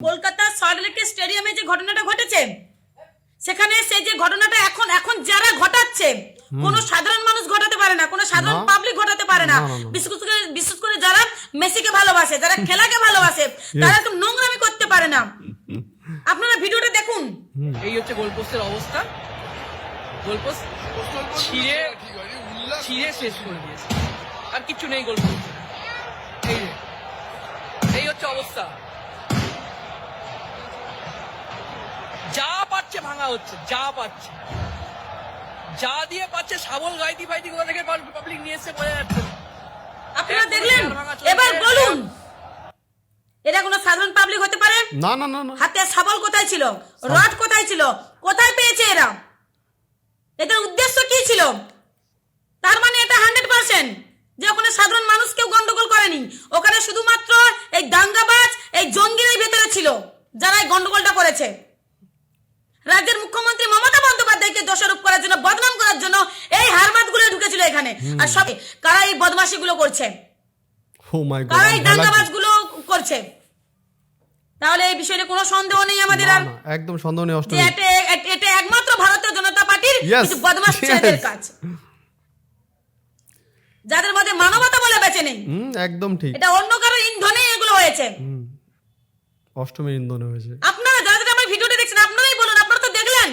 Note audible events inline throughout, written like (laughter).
কলকাতার সল্টলেকের স্টেডিয়ামে যে ঘটনাটা ঘটেছে সেখানে সেই যে ঘটনাটা এখন এখন যারা ঘটাচ্ছে কোনো সাধারণ মানুষ ঘটাতে পারে না কোনো সাধারণ পাবলিক ঘটাতে পারে না। বিশেষ করে বিশেষ করে যারা মেসিকে ভালোবাসে যারা খেলাকে ভালোবাসে তারা একদম নোংরামি করতে পারে না। আপনারা ভিডিওটা দেখুন। এই হচ্ছে গোলপোস্টের অবস্থা। গোলপোস্ট ছিঁড়ে ছিঁড়ে শেষ করে দিয়েছে। আর কিচ্ছু নেই গোলপোস্ট। এই এই হচ্ছে অবস্থা যা পাচ্ছে ভাঙা হচ্ছে যা পাচ্ছে। যা দিয়ে পাচ্ছে শাবল গাইতি ফাইতি কোথা থেকে পাবলিক নিয়ে এসে বোঝা যাচ্ছে আপনারা দেখলেন। এবার বলুন। এটা কোনো সাধারণ পাবলিক হতে পারে? না না না না। হাতে শাবল কোথায় ছিল? রড কোথায় ছিল? কোথায় পেয়েছে এরা? এদের উদ্দেশ্য কি ছিল? তার মানে এটা হান্ড্রেড পার্সেন্ট যে ওখানে সাধারণ মানুষ কেউ গন্ডগোল করেনি। ওখানে শুধুমাত্র এই দাঙ্গাবাজ এই জঙ্গিরাই ভেতরে ছিল যারা এই গন্ডগোলটা করেছে। রাজ্যের মুখ্যমন্ত্রী মমতা বন্দ্যোপাধ্যায়কে দোষারোপ করার জন্য বদনাম করার জন্য এই হারমাতগুলো ঢুকেছিল এখানে। আর সব কারা এই বদমাশি গুলো করছে কারা এই করছে? তাহলে এই বিষয়ে কোনো সন্দেহ নেই আমাদের আর? একদম সন্দেহ নেই অষ্টমী এটা একমাত্র ভারতীয় জনতা পার্টির কিছু বদমাশ ছেলেদের কাজ। যাদের মধ্যে মানবতা বলে বেঁচে নেই। একদম ঠিক। এটা অন্য কারও ইন্ধনে এগুলো হয়েছে। অষ্টমীর ইন্ধনে হয়েছে আপনারা যারা যারা আমার ভিডিওটা দেখছেন আপনারাই বলুন আপনারা তো দেখলেন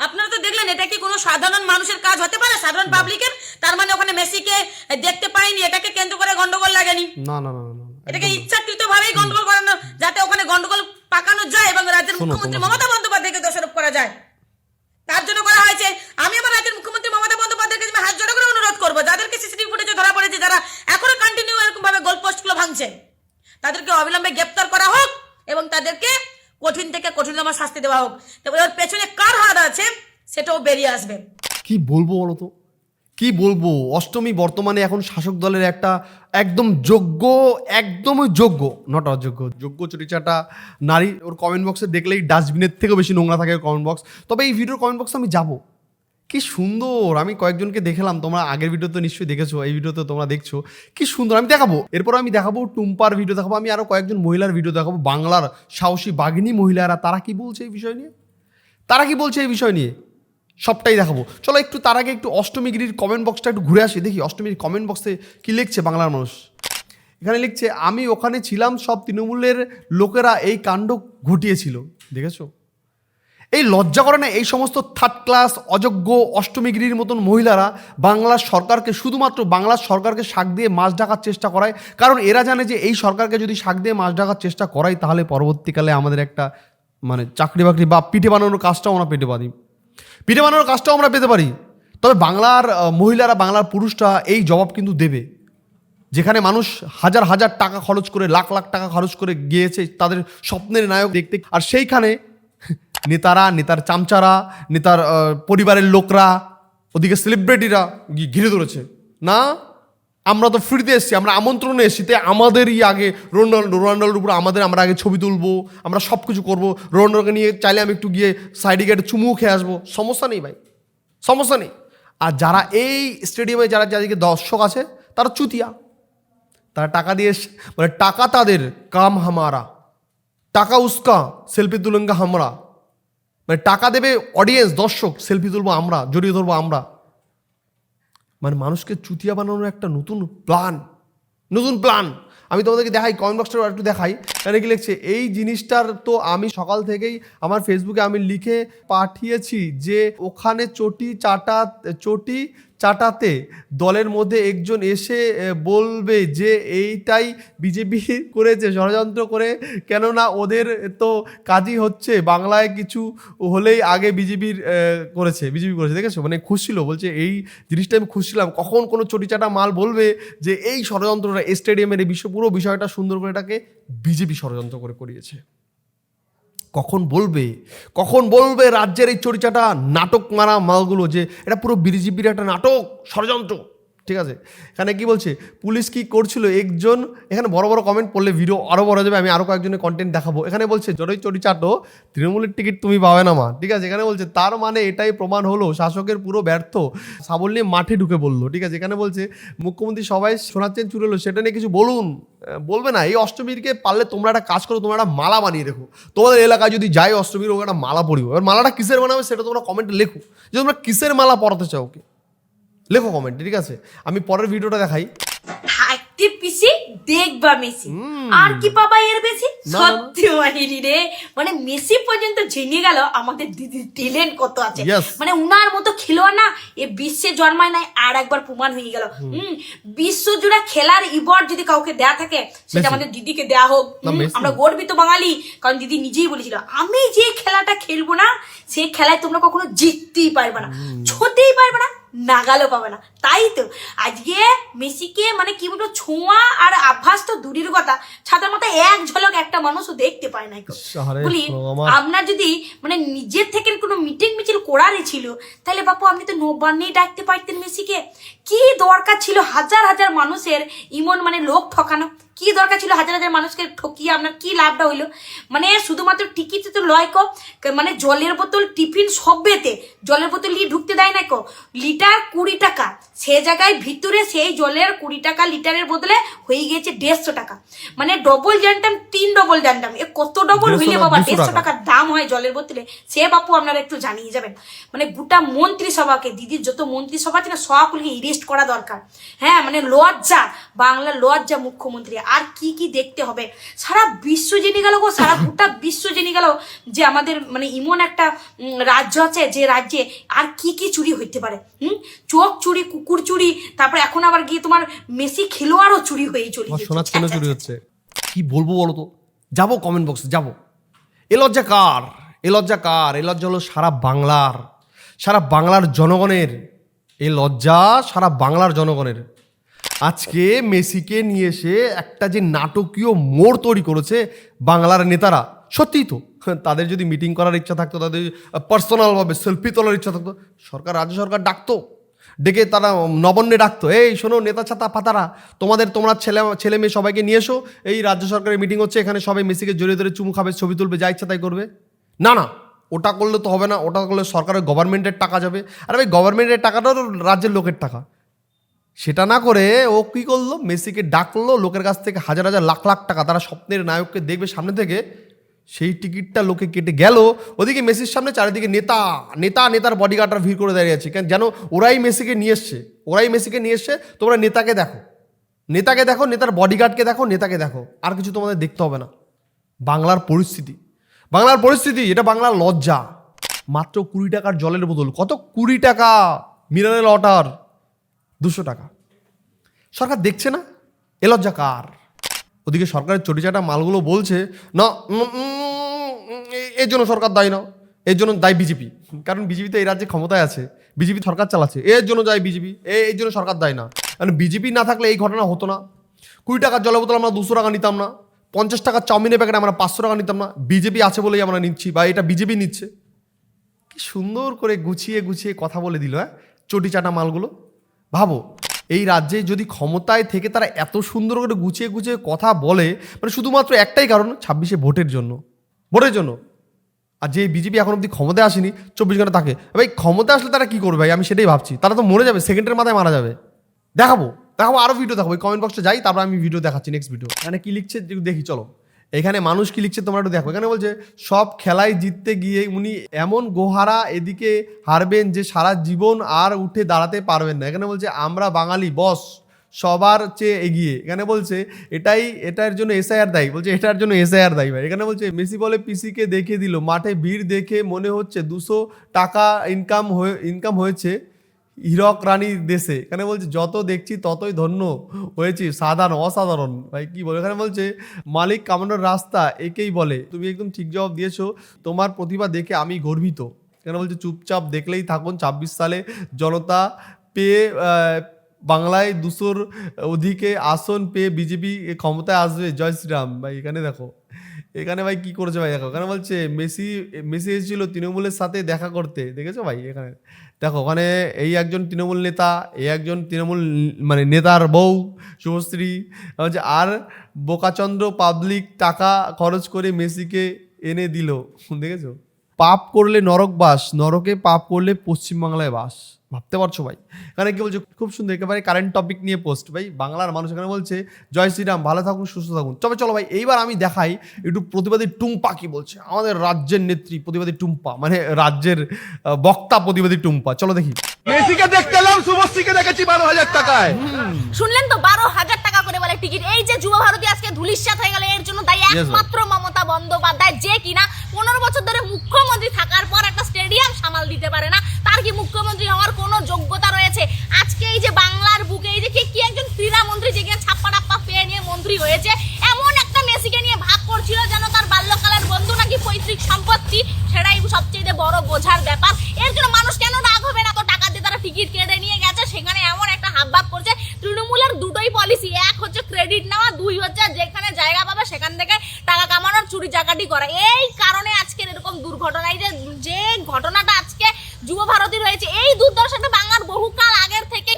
আপনারা তো দেখলেন এটা কি কোনো সাধারণ মানুষের কাজ হতে পারে? সাধারণ পাবলিকের? তার মানে ওখানে মেসিকে দেখতে পাইনি এটাকে কেন্দ্র করে গন্ডগোল লাগেনি? না না না এটাকে ইচ্ছাকৃত ভাবেই গন্ডগোল করানো যাতে ওখানে গন্ডগোল পাকানো যায় এবং রাজ্যের মুখ্যমন্ত্রী মমতা বন্দ্যোপাধ্যায়কে দোষারোপ করা যায়। তার জন্য করা হয়েছে আমি আমার রাজ্যের মুখ্যমন্ত্রী মমতা বন্দ্যোপাধ্যায়কে আমি হাত জোড়া করে অনুরোধ করব যাদেরকে সিসিটিভি ফুটেজে ধরা পড়েছে যারা এখনও কন্টিনিউ এরকম ভাবে গোল পোস্টগুলো ভাঙছে তাদেরকে অবিলম্বে গ্রেপ্তার করা হোক এবং তাদেরকে কঠিন থেকে কঠিনতম শাস্তি দেওয়া হোক। তবে ওর পেছনে কার হাত আছে? সেটাও বেরিয়ে আসবে। কি বলব বলো তো কি বলব? অষ্টমী বর্তমানে এখন শাসক দলের একটা একদম যোগ্য, একদমই যোগ্য নট অযোগ্য, যোগ্য চরিচাটা নারী, ওর কমেন্ট বক্সে দেখলেই ডাস্টবিনের থেকেও বেশি নোংরা থাকে কমেন্ট বক্স তবে এই ভিডিওর কমেন্ট বক্সে আমি যাব। কি সুন্দর, আমি কয়েকজনকে দেখলাম, তোমরা আগের ভিডিও তো নিশ্চয়ই দেখেছ, এই ভিডিও তো তোমরা দেখছ। কি সুন্দর, আমি দেখাবো। এরপর আমি দেখাবো টুম্পার ভিডিও দেখাবো আমি আরও কয়েকজন মহিলার ভিডিও দেখাবো বাংলার সাহসী বাঘিনী মহিলারা। তারা কি বলছে এই বিষয় নিয়ে? তারা কি বলছে এই বিষয় নিয়ে? সবটাই দেখাবো। চলো একটু তার আগে একটু অষ্টমীগিরির কমেন্ট বক্সটা একটু ঘুরে আসি, দেখি অষ্টমীর কমেন্ট বক্সে কি লিখছে বাংলার মানুষ? এখানে লিখছে, আমি ওখানে ছিলাম, সব তৃণমূলের লোকেরা এই কাণ্ড ঘটিয়েছিল। দেখেছ? এই লজ্জা করে না এই সমস্ত থার্ড ক্লাস অযোগ্য অষ্টমীগিরির মতন মহিলারা বাংলার সরকারকে, শুধুমাত্র বাংলার সরকারকে শাক দিয়ে মাছ ঢাকার চেষ্টা করায়? কারণ এরা জানে যে এই সরকারকে যদি শাক দিয়ে মাছ ঢাকার চেষ্টা করায়, তাহলে পরবর্তীকালে আমাদের একটা মানে চাকরি বাকরি বা পিঠে বানানোর কাজটাও আমরা পেতে পারি পিঠে বানানোর কাজটাও আমরা পেতে পারি। তবে বাংলার মহিলারা, বাংলার পুরুষরা এই জবাব কিন্তু দেবে। যেখানে মানুষ হাজার হাজার টাকা খরচ করে, লাখ লাখ টাকা খরচ করে গিয়েছে তাদের স্বপ্নের নায়ক দেখতে। আর সেইখানে নেতারা, নেতার চামচারা, নেতার পরিবারের লোকরা, ওদিকে সেলিব্রিটিরা ঘিরে ধরেছে। না? আমরা তো ফ্রিতে এসেছি, আমরা আমন্ত্রণে এসেছি, তাই আমাদেরই আগে রোনাল্ডো রোনাল্ডোর উপর আমাদের আমরা আগে ছবি তুলবো, আমরা সব কিছু করব। রোনাল্ডোকে নিয়ে চাইলে আমি একটু গিয়ে সাইডে গিয়ে একটা চুমু খেয়ে আসব। সমস্যা নেই ভাই, সমস্যা নেই। আর যারা এই স্টেডিয়ামে যারা, যাদেরকে দর্শক আছে, তারা চুতিয়া। তারা টাকা দিয়ে মানে টাকা তাদের, কাম হামারা। টাকা উস্কা সেলফি তুলেঙ্গা হামরা। মানে টাকা দেবে অডিয়েন্স দর্শক সেলফি তুলবো আমরা, জড়িয়ে ধরবো আমরা। মানে মানুষকে চুতিয়া বানানোর একটা নতুন প্ল্যান নতুন প্ল্যান আমি তোমাদেরকে দেখাই কমেন্ট বক্সটা একটু দেখাই। এখানে কি লিখছে, এই জিনিসটার তো আমি সকাল থেকেই আমার ফেসবুকে আমি লিখে পাঠিয়েছি যে ওখানে চটি, চাটা, চটি চাটাতে দলের মধ্যে একজন এসে বলবে যে এইটাই বিজেপি করেছে, ষড়যন্ত্র করে। কেননা ওদের তো কাজই হচ্ছে বাংলায় কিছু হলেই আগে বিজেপির করেছে, বিজেপি করেছে, দেখেছ? মানে খুশছিল বলছে এই জিনিসটা আমি খুশছিলাম কখন কোনো চটিচাটা মাল বলবে যে এই ষড়যন্ত্রটা স্টেডিয়ামের এই বিশ্ব, পুরো বিষয়টা সুন্দর করে এটাকে বিজেপি ষড়যন্ত্র করে করিয়েছে। কখন বলবে? কখন বলবে রাজ্যের এই চরিচাটা? নাটক মারা মালগুলো যে, এটা পুরো বিজেপির একটা নাটক, ষড়যন্ত্র। ঠিক আছে? এখানে কি বলছে? পুলিশ কি করছিল? একজন, এখানে বড় বড় কমেন্ট পড়লে ভিডিও আরও বড় যাবে, আমি আরও কয়েকজনের কন্টেন্ট দেখাবো। এখানে বলছে, জড়ই চটি চাটো তৃণমূলের টিকিট তুমি পাবে না মা। ঠিক আছে? এখানে বলছে, তার মানে এটাই প্রমাণ হলো, শাসকের পুরো ব্যর্থ সাবল নিয়ে মাঠে ঢুকে বলল। ঠিক আছে? এখানে বলছে, মুখ্যমন্ত্রী সবাই শোনাচ্ছেন চুরেলো, সেটা নিয়ে কিছু বলুন। বলবে না, এই অষ্টমীরকে পারলে তোমরা একটা কাজ করো, তোমরা একটা মালা বানিয়ে রেখো। তোমাদের এলাকায় যদি যাই অষ্টমীর, ওকে একটা মালা পরিব। এবার মালাটা কিসের বানাবে, সেটা তোমরা কমেন্টে লেখো। যে তোমরা কিসের মালা পরাতে চাও ওকে? লেখো কমেন্টে ঠিক আছে? আমি পরের ভিডিওটা দেখাই। পিসি দেখবা মেসি। আর কি পাবা এর বেশি। সত্যি রে। মানে মেসি পর্যন্ত জেনে গেল আমাদের দিদির ট্যালেন্ট কত আছে। মানে উনার মতো খেলোয়াড় না এ বিশ্বে জন্মায় নাই আর একবার প্রমাণ হয়ে গেল। হুম। বিশ্ব জুড়ে খেলার ইবর যদি কাউকে দেয়া থাকে সেটা আমাদের দিদিকে দেয়া হোক। আমরা গর্বিত বাঙালি কারণ দিদি নিজেই বলেছিল আমি যে খেলাটা খেলব না সেই খেলায় তোমরা কখনো জিততেই পারবে না। ছোতেই পারবে না। নাগালও পাবে না। তাই তো আজকে মেসিকে মানে কি বলব ছোঁয়া আর আভাস তো দূরের কথা। ছাতার মতো এক ঝলক একটা মানুষও দেখতে পায় না বলি আপনার যদি মানে নিজের থেকে কোনো মিটিং মিছিল করারই ছিল তাহলে বাপু আপনি তো নবান্নেই ডাকতে পারতেন মেসিকে। কি দরকার ছিল হাজার হাজার মানুষের ইমন মানে লোক ঠকানো? কি দরকার ছিল হাজার হাজার মানুষকে ঠকিয়ে আপনার কি লাভটা হইল? মানে শুধুমাত্র টিকিটে তো লয় কো মানে জলের বোতল টিফিন সবেতে জলের বোতল নিয়ে ঢুকতে দেয় না কো। লিটার কুড়ি টাকা। সে জায়গায় ভিতরে সেই জলের কুড়ি টাকা লিটারের বদলে হয়ে গেছে দেড়শো টাকা। মানে ডবল জানতাম তিন ডবল জানতাম। এ কত ডবল হইলে বাবা? দেড়শো টাকা। টাকার দাম হয় জলের বোতলে। সে বাপু আপনারা একটু জানিয়ে যাবেন। মানে গোটা মন্ত্রিসভাকে দিদির যত মন্ত্রিসভা আছে না সবগুলিকে ইরেস্ট করা দরকার। হ্যাঁ মানে লজ্জা বাংলা লজ্জা মুখ্যমন্ত্রী। আর কি কি দেখতে হবে? সারা বিশ্ব জেনে গেল গো সারা গোটা বিশ্ব জেনে গেল যে আমাদের মানে এমন একটা রাজ্য আছে যে রাজ্যে আর কি কি চুরি হইতে পারে হুম? চোখ চুরি কুকুর চুরি তারপর এখন আবার গিয়ে তোমার মেসি খেলোয়াড়ও চুরি হয়ে চলে। সোনার চুরি হচ্ছে। কি বলব বলো তো? যাব কমেন্ট বক্সে যাব। এ লজ্জা কার? এ লজ্জা কার? এ লজ্জা হলো সারা বাংলার সারা বাংলার জনগণের। এ লজ্জা সারা বাংলার জনগণের। আজকে মেসিকে নিয়ে এসে একটা যে নাটকীয় মোড় তৈরি করেছে বাংলার নেতারা, সত্যিই তো। তাদের যদি মিটিং করার ইচ্ছা থাকতো, তাদের পার্সোনালভাবে সেলফি তোলার ইচ্ছা থাকতো, সরকার, রাজ্য সরকার ডাকতো। ডেকে তারা নবন্যে ডাকতো, এই, শোনো, নেতা ছাতা পাতারা, তোমাদের, তোমরা ছেলে ছেলে মেয়ে সবাইকে নিয়ে এসো, এই রাজ্য সরকারের মিটিং হচ্ছে, এখানে সবাই মেসিকে জড়িয়ে ধরে চুমু খাবে, ছবি তুলবে, যা ইচ্ছা তাই করবে। না না, ওটা করলে তো হবে না, ওটা করলে সরকারের গভর্নমেন্টের টাকা যাবে। আর ভাই গভর্নমেন্টের টাকাটাও রাজ্যের লোকের টাকা। সেটা না করে ও কী করল? মেসিকে ডাকলো, লোকের কাছ থেকে হাজার হাজার লাখ লাখ টাকা। তারা স্বপ্নের নায়ককে দেখবে সামনে থেকে। সেই টিকিটটা লোকে কেটে গেল। ওদিকে মেসির সামনে চারিদিকে নেতা নেতা, নেতার বডিগার্ডরা ভিড় করে দাঁড়িয়ে আছে। কেন? যেন ওরাই মেসিকে নিয়ে এসছে। ওরাই মেসিকে নিয়ে এসছে। তোমরা নেতাকে দেখো। নেতাকে দেখো, নেতার বডিগার্ডকে দেখো, নেতাকে দেখো। আর কিছু তোমাদের দেখতে হবে না। বাংলার পরিস্থিতি। বাংলার পরিস্থিতি, এটা বাংলার লজ্জা। মাত্র কুড়ি টাকার জলের বোতল। কত কুড়ি টাকা? মিনারেল ওয়াটার দুশো টাকা। সরকার দেখছে না? এ লজ্জা কার? ওদিকে সরকারের চটিচাটা মালগুলো বলছে, না এর জন্য সরকার দায়ী না। এর জন্য দায়ী বিজেপি। কারণ বিজেপি তো এই রাজ্যে ক্ষমতায় আছে। বিজেপি সরকার চালাচ্ছে। এর জন্য দায়ী বিজেপি। এর জন্য সরকার দায়ী না। কারণ বিজেপি না থাকলে এই ঘটনা হতো না। কুড়ি টাকার জলের বোতল আমরা দুশো টাকা নিতাম না। পঞ্চাশ টাকার চাউমিনের প্যাকেট আমরা পাঁচশো টাকা নিতাম না। বিজেপি আছে বলেই আমরা নিচ্ছি বা এটা বিজেপি নিচ্ছে। কি সুন্দর করে গুছিয়ে গুছিয়ে কথা বলে দিল হ্যাঁ? চটি চাটা মালগুলো। ভাবো, এই রাজ্যে যদি ক্ষমতায় থেকে তারা এত সুন্দর করে গুছিয়ে গুছিয়ে কথা বলে মানে শুধুমাত্র একটাই কারণ, ছাব্বিশে ভোটের জন্য। ভোটের জন্য। আর যে বিজেপি এখন অব্দি ক্ষমতায় আসেনি, চব্বিশ ঘণ্টা থাকে। ভাই ক্ষমতা আসলে তারা কী করবে ভাই? আমি সেটাই ভাবছি। তারা তো মরে যাবে সেকেন্ডের মাথায় মারা যাবে। দেখাবো দেখাবো আরও ভিডিও দেখাবো। কমেন্ট বক্সে যাই, তারপর আমি ভিডিও দেখাচ্ছি নেক্সট ভিডিও মানে কি লিখছে দেখি, চলো। এখানে মানুষ কি লিখছে তোমরা একটু দেখো। এখানে বলছে, সব খেলায় জিততে গিয়ে উনি এমন গোহারা এদিকে হারবেন যে সারা জীবন আর উঠে দাঁড়াতে পারবেন না। এখানে বলছে, আমরা বাঙালি, বস, সবার চেয়ে এগিয়ে। এখানে বলছে, এটাই, এটার জন্য এসআইআর দায়ী। বলছে, এটার জন্য এসআইআর দায়ী ভাই। এখানে বলছে, মেসি বলে পিসিকে দেখিয়ে দিল, মাঠে ভিড় দেখে মনে হচ্ছে দুশো টাকা ইনকাম হয়ে ইনকাম হয়েছে। হীরক রানী দেশে। এখানে বলছে, যত দেখছি ততই ধন্য হয়েছি, সাধারণ, অসাধারণ। ভাই, কি বলে? এখানে বলছে, মালিক কামানোর রাস্তা একেই বলে, তুমি একদম ঠিক জবাব দিয়েছ, তোমার প্রতিভা দেখে আমি গর্বিত। এখানে বলছে, চুপচাপ দেখলেই থাকুন, ছাব্বিশ সালে জনতা পেয়ে বাংলায় দুশোর অধিকে আসন পেয়ে বিজেপি ক্ষমতায় আসবে। জয় শ্রীরাম। ভাই, এখানে দেখো। এখানে ভাই কি করছে ভাই? দেখো ওখানে বলছে, মেসি মেসি এসেছিল তৃণমূলের সাথে দেখা করতে। দেখেছ ভাই? এখানে দেখো, ওখানে এই একজন তৃণমূল নেতা, এই একজন তৃণমূল মানে নেতার বউ, শুভশ্রী হচ্ছে আর বোকাচন্দ্র পাবলিক টাকা খরচ করে মেসিকে এনে দিল। দেখেছ? পাপ করলে নরক বাস নরকে পাপ করলে পশ্চিমবাংলায় বাস। ভাবতে পারছ ভাই? এখানে কি বলছে? খুব সুন্দর একেবারে কারেন্ট টপিক নিয়ে পোস্ট ভাই। বাংলার মানুষ এখানে বলছে জয় শ্রীরাম ভালো থাকুন সুস্থ থাকুন। তবে চলো ভাই এইবার আমি দেখাই একটু প্রতিবাদী টুম্পা কি বলছে। আমাদের রাজ্যের নেত্রী প্রতিবাদী টুম্পা মানে রাজ্যের বক্তা প্রতিবাদী টুম্পা। চলো দেখি। মেসিকে দেখতে এলাম শুভশ্রীকে দেখেছি বারো হাজার টাকায়। শুনলেন তো বারো হাজার টাকা টিকিট। এই যে যুব ভারতী আজকে ধুলিশ্বাত হয়ে গেল এর জন্য দায়ী একমাত্র মমতা বন্দ্যোপাধ্যায় যে কিনা পনেরো বছর ধরে মুখ্যমন্ত্রী থাকার পর একটা স্টেডিয়াম সামাল দিতে পারে না। তার কি মুখ্যমন্ত্রী হওয়ার কোনো যোগ্যতা রয়েছে? আজকে এই যে বাংলার বুকে এই যে কে কি একজন ক্রীড়ামন্ত্রী যে কিনা ছাপ্পা টাপ্পা পেয়ে নিয়ে মন্ত্রী হয়েছে এমন একটা মেসিকে নিয়ে ভাব করছিল যেন তার বাল্যকালের বন্ধু নাকি পৈতৃক সম্পত্তি সেটাই সবচেয়ে বড় বোঝার ব্যাপার এর জন্য মানুষ কেন রাগ হবে না তো টাকা দিয়ে তারা টিকিট কেটে নিয়ে গেছে সেখানে এমন একটা হাবভাব করছে তৃণমূলের দুটোই পলিসি এক হচ্ছে ক্রেডিট নেওয়া দুই হচ্ছে যেখানে জায়গা পাবে সেখান থেকে টাকা কামানোর চুরি চাকাটি করা এই কারণে আজকের এরকম দুর্ঘটনা এই যে যে ঘটনাটা আজকে যুব ভারতী রয়েছে এই দুর্দশাটা বাংলার বহুকাল আগের থেকে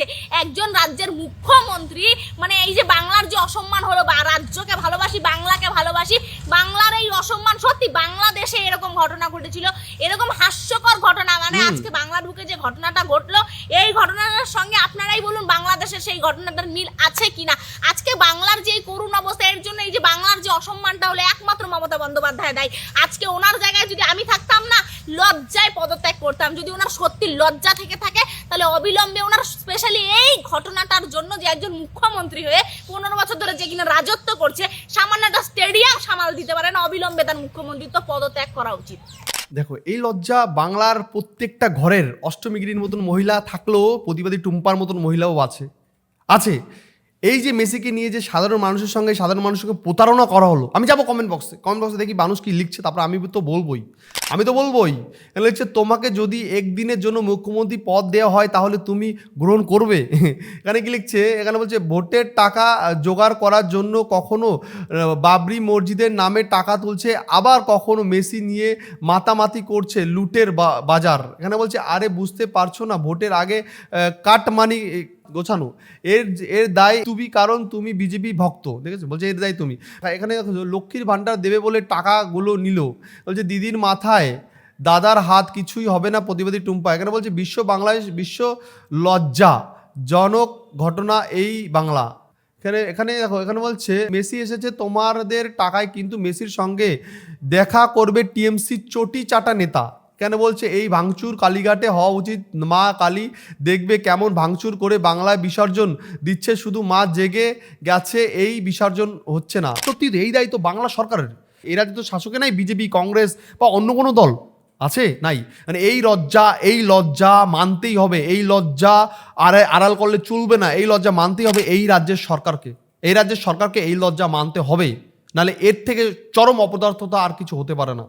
হয়ে আছে একজন রাজ্যের মুখ্যমন্ত্রী মানে এই যে বাংলার যে অসম্মান হলো বা রাজ্যকে ভালোবাসি বাংলাকে ভালোবাসি বাংলার এই অসম্মান সত্যি বাংলাদেশে এরকম ঘটনা ঘটেছিল এরকম হাস্যকর ঘটনা মানে আজকে বাংলার ঢুকে যে ঘটনাটা ঘটলো এই ঘটনাটার সঙ্গে আপনারাই বলুন বাংলাদেশের সেই ঘটনাটার মিল আছে কিনা। আজকে বাংলার যে এই করুণ অবস্থা এর জন্য এই যে বাংলার যে অসম্মানটা হলো একমাত্র মমতা বন্দ্যোপাধ্যায় দেয়। আজকে ওনার জায়গায় যদি আমি থাকতাম না লজ্জায় পদত্যাগ করতাম। যদি ওনার সত্যি লজ্জা থেকে থাকে তাহলে অবিলম্বে ওনার স্পেশালি এই ঘটনাটার জন্য যে একজন মুখ্যমন্ত্রী হয়ে পনেরো বছর ধরে যে কিনা রাজত্ব করছে, সামান্য একটা স্টেডিয়াম সামাল দিতে পারেন, অবিলম্বে তার মুখ্যমন্ত্রিত্ব পদত্যাগ করা উচিত। দেখো, এই লজ্জা বাংলার প্রত্যেকটা ঘরের অষ্টমীগিরির মতন মহিলা থাকলেও প্রতিবাদী টুম্পার মতন মহিলাও আছে। আছে এই যে মেসিকে নিয়ে যে সাধারণ মানুষের সঙ্গে সাধারণ মানুষকে প্রতারণা করা হলো আমি যাব কমেন্ট বক্সে কমেন্ট বক্সে দেখি মানুষ কি লিখছে তারপর আমি তো বলবোই। আমি তো বলবোই। এখানে লিখছে তোমাকে যদি একদিনের জন্য মুখ্যমন্ত্রী পদ দেওয়া হয় তাহলে তুমি গ্রহণ করবে। (laughs) এখানে কি লিখছে? এখানে বলছে ভোটের টাকা জোগাড় করার জন্য কখনো বাবরি মসজিদের নামে টাকা তুলছে আবার কখনো মেসি নিয়ে মাতামাতি করছে লুটের বাজার। এখানে বলছে আরে বুঝতে পারছ না ভোটের আগে আহ, কাট মানি এ, গোছানো। এর এর দায় তুমি কারণ তুমি বিজেপি ভক্ত দেখেছ? বলছে এর দায় তুমি। এখানে দেখো, লক্ষ্মীর ভাণ্ডার দেবে বলে টাকাগুলো নিল। বলছে দিদির মাথায় দাদার হাত কিছুই হবে না প্রতিবাদী টুম্পা। এখানে বলছে বিশ্ব বাংলাদেশ বিশ্ব লজ্জা জনক ঘটনা এই বাংলা। এখানে এখানে দেখো এখানে বলছে মেসি এসেছে তোমাদের টাকায় কিন্তু মেসির সঙ্গে দেখা করবে টিএমসি চটি চাটা নেতা। কেন বলছে? এই ভাঙচুর কালীঘাটে হওয়া উচিত। মা কালী দেখবে কেমন ভাঙচুর করে বাংলায় বিসর্জন দিচ্ছে, শুধু মা জেগে গেছে, এই বিসর্জন হচ্ছে না। সত্যি এই দায়িত্ব বাংলা সরকারের। এরা তো শাসকে নাই, বিজেপি, কংগ্রেস বা অন্য কোনো দল আছে? নাই। মানে এই লজ্জা এই লজ্জা মানতেই হবে। এই লজ্জা আর আড়াল করলে চলবে না। এই লজ্জা মানতেই হবে এই রাজ্যের সরকারকে। এই রাজ্যের সরকারকে এই লজ্জা মানতে হবে। নাহলে এর থেকে চরম অপদার্থতা আর কিছু হতে পারে না।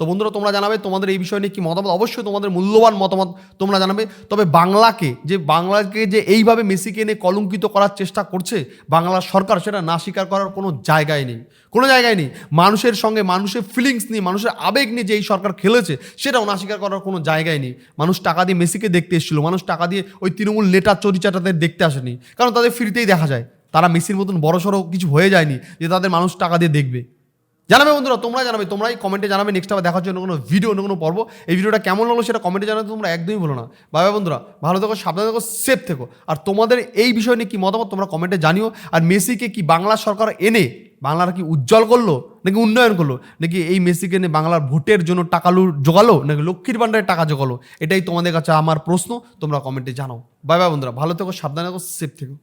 তো বন্ধুরা, তোমরা জানাবে তোমাদের এই বিষয় নিয়ে কি মতামত? অবশ্যই তোমাদের মূল্যবান মতামত তোমরা জানাবে। তবে বাংলাকে, যে বাংলাকে যে এইভাবে মেসিকে এনে কলঙ্কিত করার চেষ্টা করছে বাংলার সরকার, সেটা না স্বীকার করার কোনো জায়গায় নেই। কোনো জায়গায় নেই। মানুষের সঙ্গে মানুষের ফিলিংস নিয়ে, মানুষের আবেগ নিয়ে যে এই সরকার খেলেছে, সেটাও না স্বীকার করার কোনো জায়গায় নেই। মানুষ টাকা দিয়ে মেসিকে দেখতে এসেছিল। মানুষ টাকা দিয়ে ওই তৃণমূল নেতার চরিচাটাদের দেখতে আসেনি। কারণ তাদের ফ্রিতেই দেখা যায়। তারা মেসির মতন বড়সড় কিছু হয়ে যায়নি যে তাদের মানুষ টাকা দিয়ে দেখবে। জানাবে বন্ধুরা তোমরা জানাবে, তোমরাই কমেন্টে জানাবে নেক্সট আবার দেখার জন্য কোনো ভিডিও অন্য কোনো পর্ব। এই ভিডিওটা কেমন লাগল সেটা কমেন্টে জানাতে তোমরা একদমই বলো না। বাই বন্ধুরা, ভালো থেকো, সাবধানে থেকো সেফ থেকো। আর তোমাদের এই বিষয় নিয়ে কি মতামত তোমরা কমেন্টে জানিও। আর মেসিকে কি বাংলা সরকার এনে বাংলার কি উজ্জ্বল করল, নাকি উন্নয়ন করল, নাকি এই মেসিকে এনে বাংলার ভোটের জন্য টাকা লু- জোগালো, নাকি লক্ষ্মীর ভাণ্ডারে টাকা জোগালো? এটাই তোমাদের কাছে আমার প্রশ্ন, তোমরা কমেন্টে জানাও। বাই বাই বন্ধুরা, ভালো থেকো, সাবধানে থেকো সেফ থেকো।